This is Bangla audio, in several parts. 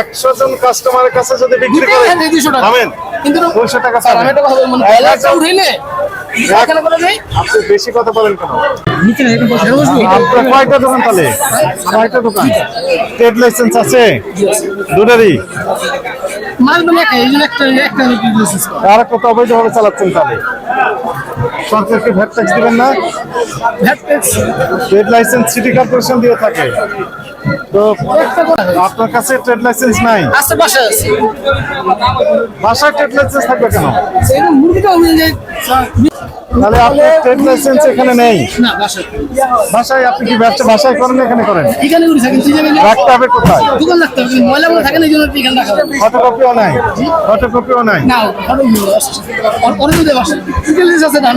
একশো জন কাস্টমারের কাছে যদি বিক্রি করেন টাকা। থামেন কিন্তু টাকা একটা আপনি বেশি কথা বলেন কেন? আপনার কয়টা দোকান তাহলে? কয়টা দোকান? ট্রেড লাইসেন্স আছে? দুটারই? একটা একটা একটা আর কত অবৈধভাবে চালাচ্ছেন তাহলে। সরকারকে ভ্যাট ট্যাক্স দিবেন না? VAT tax trade licence city corporation দিয়ে থাকে। তো আপনার কাছে ট্রেড লাইসেন্স নাই? আস্তে বাসা আছে। ট্রেড লাইসেন্স থাকবে কেন? তাহলে আপনার ট্রেড লাইসেন্স এখানে নেই? না বাসায়। আপনি কি ব্যবসা বাসায় করেন এখানে করেন? এখানে করে থাকেন। জায়গায় রাখতে হবে কোথায়? দোকান রাখতে হবে। ময়লা ময়লা থাকে না এই জন্য এখানে রাখা হবে ফটোকপিও নাই? ফটোকপিও নাই? না অনেক দেওয়া আছে আছে? না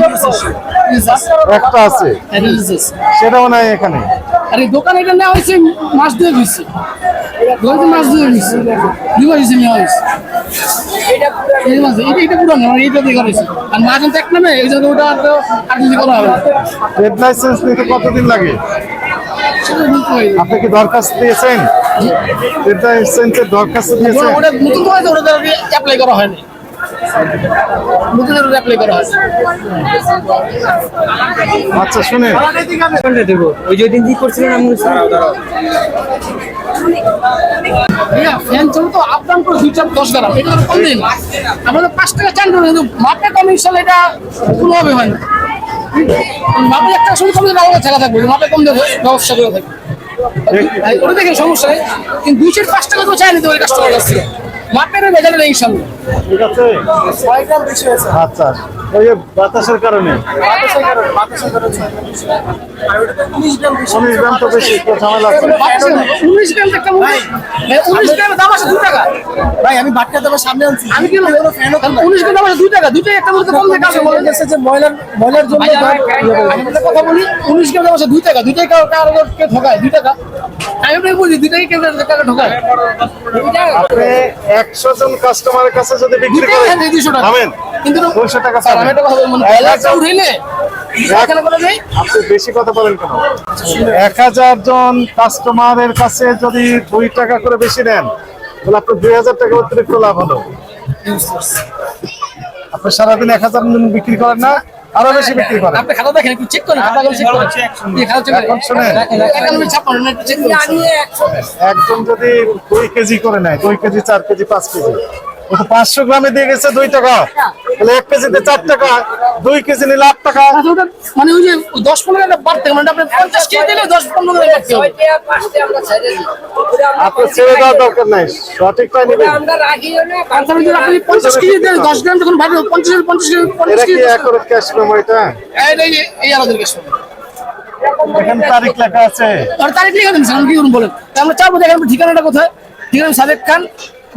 আছে। একটা আছে। সেটাও নাই এখানে? আর এই দোকান এটা নেওয়া হয়েছে মাস দুয়ে হয়েছে। দোকানে মাস দুয়ে হয়েছে। দুই মাস হয়েছে নেওয়া হয়েছে। এই মাস এটা এটা পুরো না এইটা দিয়ে করেছে আর মাছ তো এক নামে এই জন্য ওটা আর আর করা হবে। ট্রেড লাইসেন্স নিতে কতদিন লাগে? আপনি কি দরখাস্ত দিয়েছেন? ট্রেড লাইসেন্সের দরখাস্ত দিয়েছেন? ওটা নতুন ওটা অ্যাপ্লাই করা হয়নি। অ্যাপ্লাই করা আচ্ছা শুনে কোনটা দেবো? ওই যে দিন কি করছিলেন আমি ফ্যান চলো তো আপ ডাউন করে দুই চার দশ গ্রাম এটা কম দিন। আমাদের পাঁচ টাকা চান কিন্তু মাপে কম ইনশাল এটা কোনোভাবে হয় না মাপে একটা কম থাকবে। মাপে কম করে থাকবে ওটা সমস্যা নেই। কিন্তু দুই চার পাঁচ টাকা তো চাই নিতে পারি কাস্টমার কাছ থেকে। মাপের ভেজালে নেই ইনশাল্লাহ। ঠিক আছে? আচ্ছা ওই যে বাতাসের কারণে। উনিশ গ্রাম তো বেশি একটু ঝামেলা আছে? উনিশ গ্রাম একটা মুরগি উনিশ গ্রামের দাম আছে দু টাকা। ভাই আমি বাটকা দেবার সামনে আনছি। আমি কি উনিশ গ্রাম দাম আছে দুই টাকা দুইটা একটা মুরগি কম দিয়ে কাছে বলে গেছে যে ময়লার ময়লার জন্য আমি কথা বলি। উনিশ গ্রাম দাম আছে দুই টাকা দুই টাকা কারও কেউ ঠকায়? দুই টাকা। আমি বলি দুই টাকা কেউ টাকা আপনি একশো জন কাস্টমারের কাছে যদি বিক্রি করেন কিন্তু টাকা স্যার আমি। কথা বলব করে আপনি বেশি কথা বলেন কেন? এক হাজার জন কাস্টমারের কাছে যদি দুই টাকা করে বেশি নেন তাহলে আপনার দুই হাজার টাকা অতিরিক্ত লাভ হলো। আপনি সারাদিন এক হাজার বিক্রি করেন না আরও বেশি বিক্রি করেন। আপনি খাতা দেখেন একটু চেক করেন চেক করেন। এখন শুনেন। একজন যদি দুই কেজি করে নেয় দুই কেজি চার কেজি পাঁচ কেজি পাঁচশো গ্রামে দিয়ে গেছে দুই টাকা। তাহলে এক কেজিতে চার টাকা দুই কেজি নিলে আট টাকা। আচ্ছা, মানে ওই যে দশ পনেরো টাকা বাড়তে মানে আপনি পঞ্চাশ কেজি দিলে দশ পনেরো টাকা বাড়তে হবে। আপনার ছেড়ে দেওয়ার দরকার নাই সঠিকটাই নেবেন। যদি আপনি পঞ্চাশ কেজি দেন দশ গ্রাম যখন পঞ্চাশ পঞ্চাশ কেজি পঞ্চাশ কেজি একর ক্যাশ মেমো এটা? এই আমাদের এখানে তারিখ লেখা আছে। আর তারিখ লিখে দেন স্যার আমি কি করুন বলেন? আমরা চাপো দেখেন ঠিকানাটা কোথায়? ঠিকানা সাদেক খান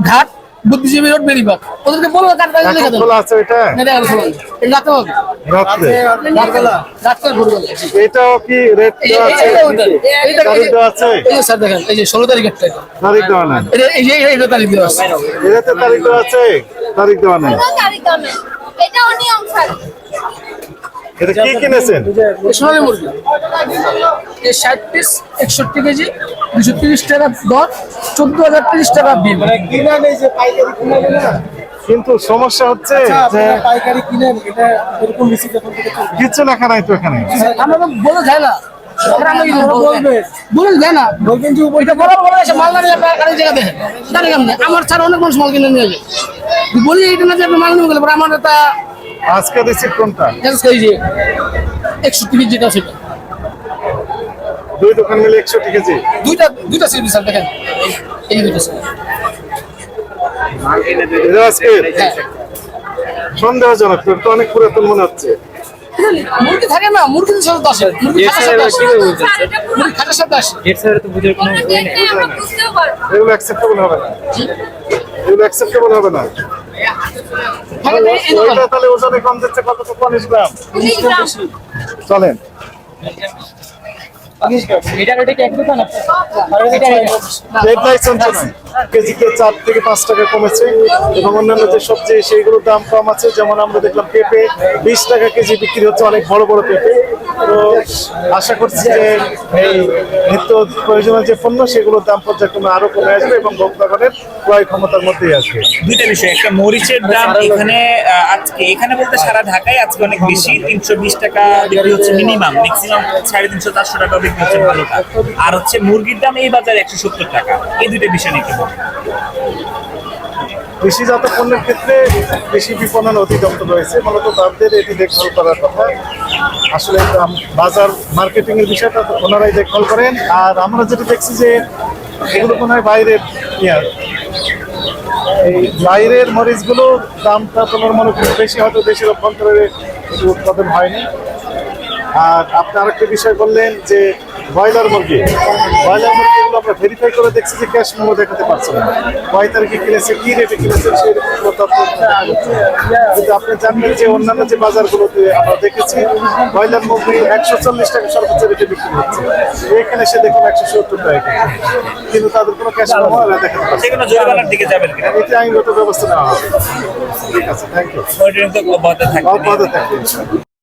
ঘাট বুদ্ধিজীবী রোড বেরিবাগ ওদেরকে বলব কার তারিখ লিখে এখন খোলা আছে এটা না দেখেন খোলা এটা রাতে হবে। রাত্রে? রাত করে ভোরবেলা এটাও কি রেট দেওয়া আছে? এটা। তারিখ দেওয়া আছে? এই স্যার দেখেন এই যে ষোলো তারিখ টাকা তারিখ দেওয়া না এটা এই যে তারিখ দেওয়া আছে। এটাতে তারিখ দেওয়া আছে? তারিখ দেওয়া নাই। তারিখ দেওয়া না। এটা অনিয়ম স্যার। এটা কি কিনেছেন? সোনালী মুরগি। এই ষাট পিস একষট্টি কেজি দুশো তিরিশ টাকা দর চোদ্দ হাজার তিরিশ টাকা বিল। কিনা নেই যে পাইকারি কিনা না? কিন্তু সমস্যা হচ্ছে যে পাইকারি এটা এরকম বেশি যখন কিছু লেখা নাই তো এখানে। আমরা তো বলে যায় না। আমরা ছাড়া অনেক মানুষ মাল কিনে নিয়ে যায় বলি এইটা না যে আপনি মাল নিয়ে গেলে আমার একটা আজকে রিসিভ কোনটা? একষট্টি কেজি যেটা সেটা দুই দোকান মিলে একষট্টি কেজি? দুইটা দুইটা সিলিন্ডার স্যার দেখেন। এই দুইটা স্যার আজকে? সন্দেহজনক তো অনেক পুরাতন মনে হচ্ছে। মুরগি থাকে না মুরগি তো সাথে আসে মুরগি খাটার সাথে আসে। মুরগি খাটার সাথে আসে। এর ছাড়া তো বুঝার কোনো এগুলো অ্যাকসেপ্টেবল হবে না। এগুলো অ্যাকসেপ্টেবল হবে না। ওইটা তাহলে ওজনে কম দিচ্ছে কত? উনিশ গ্রাম। চলেন। এটা এটা কি এক দোকান? আপনার? আর এটা আছে কেজিতে চার থেকে পাঁচ টাকা কমেছে এবং অন্যান্য যে সবজি সেইগুলোর দাম কম আছে। যেমন আমরা দেখলাম পেঁপে বিশ টাকা কেজি বিক্রি হচ্ছে অনেক বড় বড় পেঁপে। তো আশা করছি যে এই নিত্য প্রয়োজনীয় যে পণ্য সেগুলোর দাম পর্যায়ক্রমে আরও কমে আসবে এবং ভোক্তাগণের ক্রয় ক্ষমতার মধ্যেই আসবে। দুইটা বিষয় একটা মরিচের দাম এখানে আজকে এখানে বলতে সারা ঢাকায় আজকে অনেক বেশি তিনশো বিশ টাকা বিক্রি হচ্ছে মিনিমাম ম্যাক্সিমাম সাড়ে তিনশো চারশো টাকা বিক্রি হচ্ছে ভালোটা। আর হচ্ছে মুরগির দাম এই বাজারে একশো সত্তর টাকা। এই দুইটা বিষয় বলুন। কৃষিজাত পণ্যের ক্ষেত্রে কৃষি বিপণন অধিদপ্তর রয়েছে। মূলত তাদের এটি দেখভাল করার কথা। আসলে বাজার মার্কেটিং এর বিষয়টা ওনারাই দেখভাল করেন। আর আমরা যেটা দেখছি যে এগুলো হয় বাইরের ইয়া এই বাইরের মরিচগুলো দামটা তোমার মনে খুব বেশি, হয়তো দেশের অভ্যন্তরে উৎপাদন হয়নি। আর আপনি আরেকটা বিষয় বললেন যে ব্রয়লার মুরগি। ব্রয়লার মুরগিগুলো আমরা ভেরিফাই করে দেখছি যে ক্যাশ মেমো দেখাতে পারছে না। কয় তারিখে কিনেছে কি রেটে কিনেছে সেই না। কিন্তু আপনি জানবেন যে অন্যান্য যে বাজারগুলোতে আমরা দেখেছি ব্রয়লার মুরগি একশো চল্লিশ টাকা সর্বোচ্চ রেটে বিক্রি হচ্ছে। এখানে সে দেখুন একশো সত্তর টাকা। কিন্তু তাদের কোনো ক্যাশ মেমো আমরা দেখাতে পারছি না। যাবেন আইনগত ব্যবস্থা নেওয়া হবে। ঠিক আছে থ্যাংক ইউ অব্যাহত থাকবে।